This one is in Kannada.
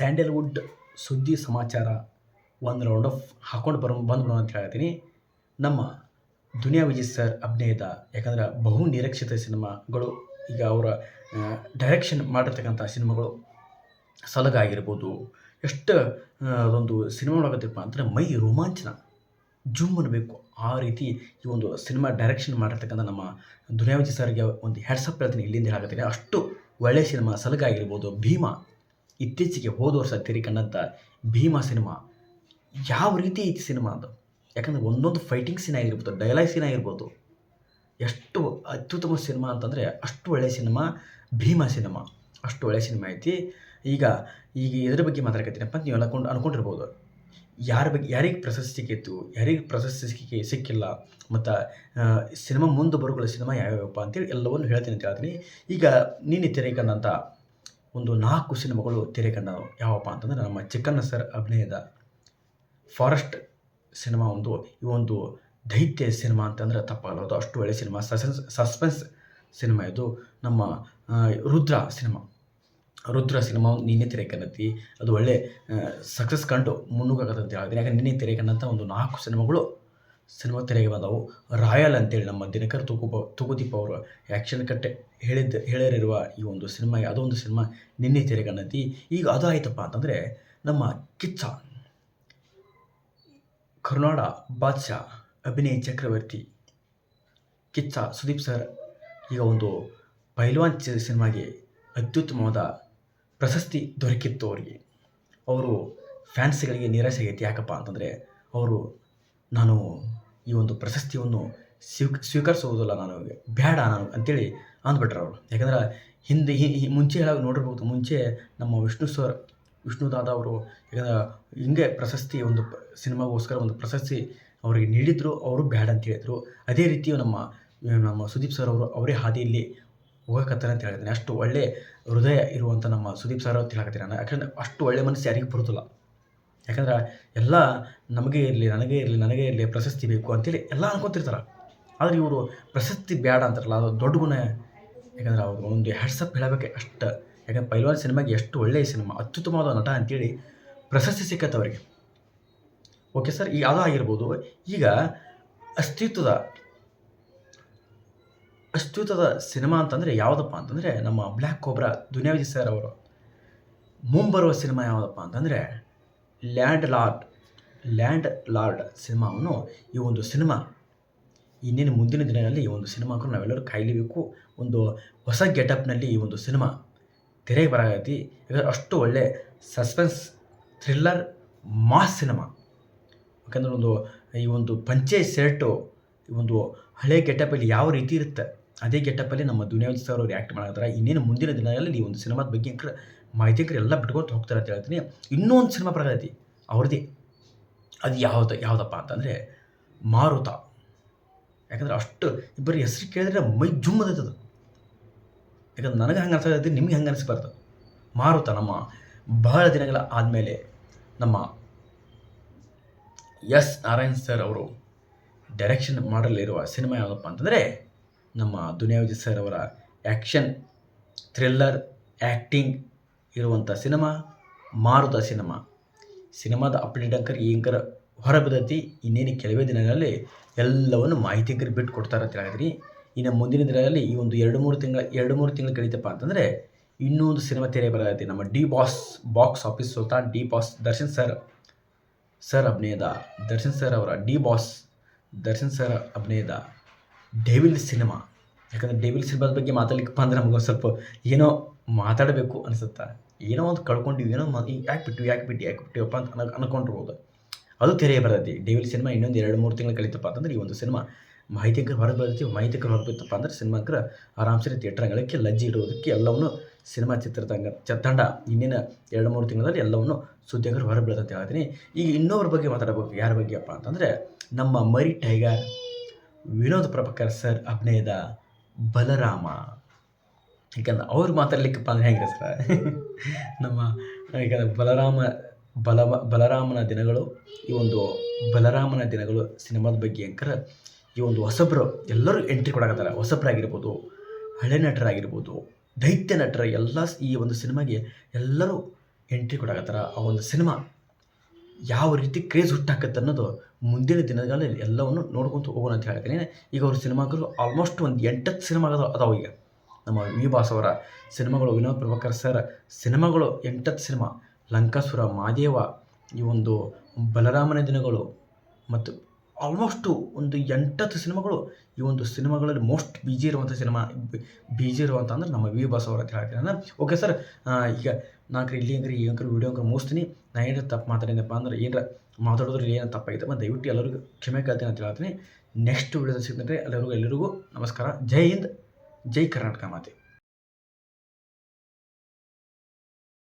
ಸ್ಯಾಂಡಲ್ವುಡ್ ಸುದ್ದಿ ಸಮಾಚಾರ ಒಂದು ರೌಂಡ್ ಆಫ್ ಹಾಕೊಂಡು ಬರೋ ಬಂದ್ಬಿಡೋಣ ಅಂತ ಹೇಳ್ತೀನಿ. ನಮ್ಮ ದುನಿಯಾ ವಿಜಯ್ ಸರ್ ಅಭಿನಯದ, ಯಾಕಂದರೆ ಬಹು ನಿರೀಕ್ಷಿತ ಸಿನಿಮಾಗಳು, ಈಗ ಅವರ ಡೈರೆಕ್ಷನ್ ಮಾಡಿರ್ತಕ್ಕಂಥ ಸಿನಿಮಾಗಳು ಸಲಗ ಆಗಿರ್ಬೋದು ಎಷ್ಟು ಅದೊಂದು ಸಿನಿಮಾ ಒಳಗತ್ತಪ್ಪ ಅಂದರೆ ಮೈ ರೋಮಾಂಚನ ಜುಮ್ ಅನ್ನಬೇಕು ಆ ರೀತಿ ಈ ಒಂದು ಸಿನಿಮಾ ಡೈರೆಕ್ಷನ್ ಮಾಡಿರ್ತಕ್ಕಂಥ ನಮ್ಮ ದುನಿಯಾ ವಿಜಯ್ ಸರ್ಗೆ ಒಂದು ಹೆಡ್ಸಪ್ ಹೇಳ್ತೀನಿ, ಇಲ್ಲಿಂದ ಹೇಳಕತ್ತೀನಿ ಅಷ್ಟು ಒಳ್ಳೆಯ ಸಿನಿಮಾ ಸಲಗ ಆಗಿರ್ಬೋದು ಭೀಮಾ ಇತ್ತೀಚೆಗೆ ಹೋದ ವರ್ಷ ತೆರೆಕಂಡಂಥ ಭೀಮಾ ಸಿನಿಮಾ. ಯಾವ ರೀತಿ ಐತಿ ಸಿನಿಮಾ ಅದು? ಯಾಕಂದರೆ ಒಂದೊಂದು ಫೈಟಿಂಗ್ ಸೀನ್ ಆಗಿರ್ಬೋದು ಡೈಲಾಗ್ ಸೀನ್ ಆಗಿರ್ಬೋದು, ಎಷ್ಟು ಅತ್ಯುತ್ತಮ ಸಿನಿಮಾ ಅಂತಂದರೆ ಅಷ್ಟು ಒಳ್ಳೆಯ ಸಿನಿಮಾ, ಭೀಮಾ ಸಿನಿಮಾ. ಅಷ್ಟು ಒಳ್ಳೆಯ ಸಿನಿಮಾ ಐತಿ. ಈಗ ಈಗ ಇದ್ರ ಬಗ್ಗೆ ಮಾತಾಡಕತ್ತೀನಪ್ಪ ನೀವು ಅನ್ಕೊಂಡು, ಅನ್ಕೊಂಡಿರ್ಬೋದು. ಯಾರ ಬಗ್ಗೆ ಯಾರಿಗೆ ಪ್ರಶಸ್ತಿ ಸಿಕ್ಕಿತ್ತು ಯಾರಿಗೆ ಪ್ರಶಸ್ತಿ ಸಿಕ್ಕಿ ಸಿಕ್ಕಿಲ್ಲ, ಮತ್ತು ಸಿನಿಮಾ ಮುಂದೆ ಬರುಗಳ ಸಿನಿಮಾ ಯಾವ್ಯಾವಪ್ಪ ಅಂತೇಳಿ ಎಲ್ಲವನ್ನು ಹೇಳ್ತೀನಿ ಅಂತ ಹೇಳ್ತೀನಿ. ಈಗ ನಿನ್ನೆ ತೆರೆಕಂಡಂಥ ಒಂದು ನಾಲ್ಕು ಸಿನಿಮಾಗಳು ತೆರೆಕಂಡವು ಯಾವಪ್ಪ ಅಂತಂದ್ರೆ ನಮ್ಮ ಚಿಕ್ಕಣ್ಣ ಸರ್ ಅಭಿನಯದ ಫಾರೆಸ್ಟ್ ಸಿನಿಮಾ ಒಂದು, ಈ ಒಂದು ದೈತ್ಯ ಸಿನಿಮಾ ಅಂತಂದ್ರೆ ತಪ್ಪಾಗಲಾರದು. ಅಷ್ಟು ಒಳ್ಳೆಯ ಸಿನಿಮಾ. ಸಸ್ಪೆನ್ಸ್ ಸಸ್ಪೆನ್ಸ್ ಸಿನಿಮಾ ಇದು. ನಮ್ಮ ರುದ್ರ ಸಿನಿಮಾ. ರುದ್ರ ಸಿನಿಮಾ ನಿನ್ನೆ ತೆರೆಕನ್ನತಿ ಅದು ಒಳ್ಳೆ ಸಕ್ಸಸ್ ಕಂಡು ಮುನ್ನುಗ್ಗಾಗತ್ತೆ ಅಂತ ಹೇಳಿದ್ರೆ ಯಾಕಂದ್ರೆ ನಿನ್ನೆ ತೆರೆಕಂಡಂಥ ಒಂದು ನಾಲ್ಕು ಸಿನಿಮಾಗಳು ಸಿನಿಮಾ ತೆರೆಗೆ ಬಂದವು. ರಾಯಲ್ ಅಂತೇಳಿ ನಮ್ಮ ದಿನಕರ್ ತುಕುಪ ತುಗುದೀಪ್ ಅವರು ಆ್ಯಕ್ಷನ್ ಕಟ್ಟೆ ಹೇಳಿದ್ದ ಹೇಳಿರುವ ಈ ಒಂದು ಸಿನಿಮಾ, ಅದೊಂದು ಸಿನಿಮಾ ನಿನ್ನೆ ತೆರೆಕನ್ನತಿ ಈಗ ಅದು ಆಯಿತಪ್ಪ ಅಂತಂದರೆ ನಮ್ಮ ಕಿಚ್ಚ, ಕರುನಾಡ ಬಾದ್ಶಾ, ಅಭಿನಯ್ ಚಕ್ರವರ್ತಿ, ಕಿಚ್ಚ ಸುದೀಪ್ ಸರ್ ಈಗ ಒಂದು ಪೈಲ್ವಾನ್ ಸಿನಿಮಾಗೆ ಅತ್ಯುತ್ತಮವಾದ ಪ್ರಶಸ್ತಿ ದೊರಕಿತ್ತು ಅವರಿಗೆ. ಅವರು ಫ್ಯಾನ್ಸ್ಗಳಿಗೆ ನಿರಾಸೆ ಆಗೈತಿ ಯಾಕಪ್ಪ ಅಂತಂದರೆ ಅವರು ನಾನು ಈ ಒಂದು ಪ್ರಶಸ್ತಿಯನ್ನು ಸ್ವೀಕ್, ಸ್ವೀಕರಿಸುವುದಿಲ್ಲ ನಾನು, ಬೇಡ ನಾನು ಅಂತೇಳಿ ಅಂದ್ಬಿಟ್ರು ಅವರು. ಯಾಕಂದ್ರೆ ಹಿಂದೆ ಮುಂಚೆ ಹೇಳೋದು ನೋಡಿರ್ಬೋದು, ಮುಂಚೆ ನಮ್ಮ ವಿಷ್ಣು ಸರ್, ವಿಷ್ಣು ದಾದಾ ಅವರು, ಯಾಕಂದ್ರೆ ಹಿಂಗೆ ಪ್ರಶಸ್ತಿ ಒಂದು ಸಿನಿಮಾಗೋಸ್ಕರ ಒಂದು ಪ್ರಶಸ್ತಿ ಅವರಿಗೆ ನೀಡಿದ್ರು, ಅವರು ಬೇಡ ಅಂತ ಹೇಳಿದರು. ಅದೇ ರೀತಿ ನಮ್ಮ ನಮ್ಮ ಸುದೀಪ್ ಸರ್ ಅವರು ಅವರೇ ಹಾದಿಯಲ್ಲಿ ಹೋಗಕತ್ತಾರೆ ಅಂತ ಹೇಳಿದ್ದೀನಿ ಅಷ್ಟು ಒಳ್ಳೆ ಹೃದಯ ಇರುವಂಥ ನಮ್ಮ ಸುದೀಪ್ ಸರ್ ಅಂತ ಹೇಳಕತ್ತೀನಿ ನಾನು. ಯಾಕಂದ್ರೆ ಅಷ್ಟು ಒಳ್ಳೆ ಮನಸ್ಸು ಯಾರಿಗೂ ಬರೋದಿಲ್ಲ. ಯಾಕಂದ್ರೆ ಎಲ್ಲ ನಮಗೆ ಇರಲಿ, ನನಗೆ ಇರಲಿ ನನಗೆ ಇರಲಿ ಪ್ರಶಸ್ತಿ ಬೇಕು ಅಂತೇಳಿ ಎಲ್ಲ ಅನ್ಕೊತಿರ್ತಾರೆ. ಆದರೆ ಇವರು ಪ್ರಶಸ್ತಿ ಬೇಡ ಅಂತಾರಲ್ಲ, ಅದು ದೊಡ್ಡ ಗುಣ. ಯಾಕಂದ್ರೆ ಅವ್ರು ಒಂದು ಹೆಡ್ಸಪ್ ಹೇಳಬೇಕೆ ಅಷ್ಟು. ಯಾಕಂದ್ರೆ ಪೈಲ್ವಾನ್ ಸಿನಿಮಾಗೆ ಎಷ್ಟು ಒಳ್ಳೆಯ ಸಿನಿಮಾ, ಅತ್ಯುತ್ತಮವಾದ ನಟ ಅಂತೇಳಿ ಪ್ರಶಸ್ತಿ ಸಿಕ್ಕತ್ತೆ ಅವರಿಗೆ. ಓಕೆ ಸರ್ ಈ ಅದು ಆಗಿರ್ಬೋದು. ಈಗ ಅಸ್ತಿತ್ವದ ಅಸ್ತಿತ್ವದ ಸಿನಿಮಾ ಅಂತಂದರೆ ಯಾವುದಪ್ಪ ಅಂತಂದರೆ ನಮ್ಮ black cobra Duniya Vijay sir ಅವರು. ಮುಂಬರುವ ಸಿನಿಮಾ ಯಾವುದಪ್ಪ ಅಂತಂದರೆ ಲ್ಯಾಂಡ್ ಲಾರ್ಡ್ ಲ್ಯಾಂಡ್ ಲಾರ್ಡ್ ಸಿನಿಮಾವನ್ನು ಈ ಒಂದು ಸಿನಿಮಾ, ಇನ್ನೇನು ಮುಂದಿನ ದಿನಗಳಲ್ಲಿ ಈ ಒಂದು ಸಿನಿಮಾಕ್ಕೂ ನಾವೆಲ್ಲರೂ ಕಾಯಲೇಬೇಕು. ಒಂದು ಹೊಸ ಗೆಟಪ್ನಲ್ಲಿ ಈ ಒಂದು ಸಿನಿಮಾ ತೆರೆಗೆ ಬರಾಗತಿ ಅಷ್ಟು ಒಳ್ಳೆ ಸಸ್ಪೆನ್ಸ್, ಥ್ರಿಲ್ಲರ್, ಮಾಸ್ ಸಿನಿಮಾ. ಯಾಕಂದ್ರೆ ಒಂದು, ಈ ಒಂದು ಪಂಚೆ ಶರ್ಟು, ಈ ಒಂದು ಹಳೆ ಗೆಟಪಲ್ಲಿ ಯಾವ ರೀತಿ ಇರುತ್ತೆ, ಅದೇ ಗೆಟಪಲ್ಲಿ ನಮ್ಮ ದುನಿಯಾ ಸರ್ ಅವರು ಆ್ಯಕ್ಟ್ ಮಾಡತ್ತಾರೆ ಇನ್ನೇನು ಮುಂದಿನ ದಿನಗಳಲ್ಲಿ ಈ ಒಂದು ಸಿನಿಮಾದ ಬಗ್ಗೆ ಅಂಕರ್ ಮಾಹಿತಿ ಅಂಕರ್ ಎಲ್ಲ ಬಿಟ್ಕೊತ ಹೋಗ್ತಾರೆ ಅಂತ ಹೇಳ್ತೀನಿ. ಇನ್ನೂ ಒಂದು ಸಿನಿಮಾ ಪ್ರಗತಿ ಅವ್ರದ್ದೇ. ಅದು ಯಾವ್ದು, ಯಾವುದಪ್ಪ ಅಂತಂದರೆ ಮಾರುತ. ಯಾಕಂದ್ರೆ ಅಷ್ಟು ಇಬ್ಬರು ಹೆಸರು ಕೇಳಿದ್ರೆ ಮೈ ಜುಮ್ಮದೈತದು ಯಾಕಂದ್ರೆ ನನಗೆ ಹಂಗೆ ಅನ್ಸತೈತಿ ನಿಮ್ಗೆ ಹಂಗೆ ಅನಿಸ್ಬಾರ್ದು. ಮಾರುತ ನಮ್ಮ ಬಹಳ ದಿನಗಳ ಆದಮೇಲೆ ನಮ್ಮ ಎಸ್ ನಾರಾಯಣ್ ಸರ್ ಅವರು ಡೈರೆಕ್ಷನ್ ಮಾಡಲಿರುವ ಸಿನಿಮಾ ಯಾವುದಪ್ಪ ಅಂತಂದರೆ ನಮ್ಮ ದುನಿಯಾ ವಿಜಯ್ ಸರ್ ಅವರ ಆ್ಯಕ್ಷನ್ ಥ್ರಿಲ್ಲರ್ ಆ್ಯಕ್ಟಿಂಗ್ ಇರುವಂಥ ಸಿನಿಮಾ, ಮಾರುತ ಸಿನಿಮಾ. ಸಿನಿಮಾದ ಅಪ್ಡೇಟ್ ಅಂಕರ್ ಈಂಕರ ಹೊರಬಿದ್ದತಿ ಇನ್ನೇನು ಕೆಲವೇ ದಿನಗಳಲ್ಲಿ ಎಲ್ಲವನ್ನು ಮಾಹಿತಿ ಅಂಕರ್ ಬಿಟ್ಟು ಕೊಡ್ತಾರೆ ಅಂತ ಹೇಳಿದ್ರಿ. ಇನ್ನು ಮುಂದಿನ ದಿನಗಳಲ್ಲಿ ಈ ಒಂದು ಎರಡು ಮೂರು ತಿಂಗಳ, ಎರಡು ಮೂರು ತಿಂಗಳು ಕಳೀತಪ್ಪ ಅಂತಂದರೆ ಇನ್ನೊಂದು ಸಿನಿಮಾ ತೆರೆ ಬರತೈತಿ. ನಮ್ಮ D boss, box office Sultan D boss Darshan sir sir ಅಭಿನಯದ, ದರ್ಶನ್ ಸರ್ ಅವರ ಡಿ ಬಾಸ್ ದರ್ಶನ್ ಸರ್ ಅಭಿನಯದ ಡೆವಿಲ್ ಸಿನಿಮಾ. ಯಾಕಂದರೆ ಡೆವಿಲ್ ಸಿನಿಮಾದ ಬಗ್ಗೆ ಮಾತಾಡ್ಲಿಕ್ಕಪ್ಪ ಅಂದರೆ ನಮಗೊಂದು ಸ್ವಲ್ಪ ಏನೋ ಮಾತಾಡಬೇಕು ಅನಿಸುತ್ತೆ? ಏನೋ ಒಂದು ಕಳ್ಕೊಂಡಿವಿ, ಏನೋ ಯಾಕೆ ಬಿಟ್ಟು ಯಾಕೆ ಬಿಟ್ಟು ಯಾಕೆ ಬಿಟ್ಟಿವಪ್ಪ ಅಂತ ಅನ್ ಅನ್ಕೊಂಡಿರ್ಬೋದು. ಅದು ತೆರೆಯ ಬರ್ತೈತಿ. ಡೇವಿಲ್ ಸಿನಿಮಾ ಇನ್ನೊಂದು ಎರಡು, ಮೂರು ತಿಂಗಳು ಕಲಿತಪ್ಪ ಅಂತಂದ್ರೆ ಈ ಒಂದು ಸಿನಿಮಾ ಮಾಹಿತಿಕರ ಹೊರಗೆ ಬರ್ತೈತಿ ಮಾಹಿತಿಕರ ಹೊರಗೆ ಬಿತ್ತಪ್ಪ ಅಂದ್ರೆ ಸಿನಿಮಾಕ್ರ ಆರಾಮ್ಸೆ ಥಿಯೇಟ್ರ್ಗಳಿಗೆ ಲಜ್ಜಿ ಇಡೋದಕ್ಕೆ ಎಲ್ಲವನ್ನು ಸಿನಿಮಾ ಚಿತ್ರತಂಗ ಚತ್ತಂಡ ಇನ್ನೇನು ಎರಡು, ಮೂರು ತಿಂಗಳಲ್ಲಿ ಎಲ್ಲವನ್ನು ಸುದ್ದಿಗರು ಹೊರಗೆ ಬೀಳ್ತಂತ. ಹೇಳ್ತೀನಿ ಈಗ ಇನ್ನೊಬ್ಬರ ಬಗ್ಗೆ ಮಾತಾಡಬೇಕು, ಯಾರ ಬಗ್ಗೆಯಪ್ಪ ಅಂತಂದರೆ ನಮ್ಮ ಮರಿ ಟೈಗರ್, ವಿನೋದ್ ಪ್ರಭಾಕರ್ ಸರ್ ಅಭಿನಯದ ಬಲರಾಮ. ಯಾಕಂದ್ರೆ ಅವ್ರು ಮಾತಾಡ್ಲಿಕ್ಕಪ್ಪ ಅಂದ್ರೆ ಹೆಂಗೆ ಸರ್. ನಮ್ಮ ಯಾಕಂದ್ರೆ ಬಲರಾಮ, ಬಲ, ಬಲರಾಮನ ದಿನಗಳು, ಈ ಒಂದು ಬಲರಾಮನ ದಿನಗಳು ಸಿನಿಮಾದ ಬಗ್ಗೆ ಅಂಕರ ಈ ಒಂದು ಹೊಸಬ್ರು ಎಲ್ಲರೂ ಎಂಟ್ರಿ ಕೊಡಕತ್ತಾರೆ. ಹೊಸಬ್ರಾಗಿರ್ಬೋದು, ಹಳೆ ನಟರಾಗಿರ್ಬೋದು, ದೈತ್ಯ ನಟರ ಎಲ್ಲ ಈ ಒಂದು ಸಿನಿಮಾಗೆ ಎಲ್ಲರೂ ಎಂಟ್ರಿ ಕೊಡಕತ್ತಾರ. ಆ ಒಂದು ಸಿನಿಮಾ ಯಾವ ರೀತಿ ಕ್ರೇಜ್ ಹುಟ್ಟಾಕತ್ತೆ ಅನ್ನೋದು ಮುಂದಿನ ದಿನಗಳಲ್ಲಿ ಎಲ್ಲವನ್ನು ನೋಡ್ಕೊಂತ ಹೋಗೋಣ ಅಂತ ಹೇಳ್ತೀನಿ. ಈಗ ಅವ್ರ ಸಿನಿಮಾಗಳು ಆಲ್ಮೋಸ್ಟ್ ಒಂದು ಎಂಟತ್ತು ಸಿನಿಮಾಗಳು ಅದಾವ ಈಗ. ನಮ್ಮ ವಿ ಬಾಸ್ ಅವರ ಸಿನಿಮಾಗಳು, ವಿನೋದ್ ಪ್ರಭಾಕರ್ ಸರ್ ಸಿನಿಮಾಗಳು, ಎಂಟತ್ತು ಸಿನಿಮಾ, ಲಂಕಾಸುರ, ಮಾದೇವ, ಈ ಒಂದು ಬಲರಾಮನ ದಿನಗಳು ಮತ್ತು ಆಲ್ಮೋಸ್ಟು ಒಂದು ಎಂಟತ್ತು ಸಿನಿಮಾಗಳು ಈ ಒಂದು ಸಿನಿಮಾಗಳಲ್ಲಿ ಮೋಸ್ಟ್ ಬಿಜಿ ಇರುವಂಥ ಸಿನಿಮಾ ಬಿಜಿ ಇರುವಂಥ ಅಂದ್ರೆ ನಮ್ಮ ವಿ ಬಾಸ್ ಅವ್ರ ಅಂತ ಹೇಳ್ತೀನಿ ಓಕೆ ಸರ್ ಈಗ ನಾಲ್ಕು ಇಲ್ಲಿ ಅಂದ್ರೆ ಈ ಅಂಕರ್ ವೀಡಿಯೋ ಅಂಕರ್ ಮುಗಿಸ್ತೀನಿ. ನಾನು ಏನಾರ ತಪ್ಪು ಮಾತಾಡಿದಪ್ಪ ಅಂದ್ರೆ ಏನಾರ ಮಾತಾಡೋದ್ರಲ್ಲಿ ಏನು ತಪ್ಪಾಗಿದೆ ಮತ್ತು ದಯವಿಟ್ಟು ಎಲ್ಲರಿಗೂ ಕ್ಷಮೆ ಕೇಳ್ತೀನಿ ಅಂತ ಹೇಳ್ತೀನಿ. ನೆಕ್ಸ್ಟ್ ವೀಡಿಯೋದಲ್ಲಿ ರೀ. ಎಲ್ಲರಿಗೂ ಎಲ್ಲರಿಗೂ ನಮಸ್ಕಾರ. ಜೈ ಹಿಂದ್. ಜೈ ಕರ್ನಾಟಕ ಮಾತೆ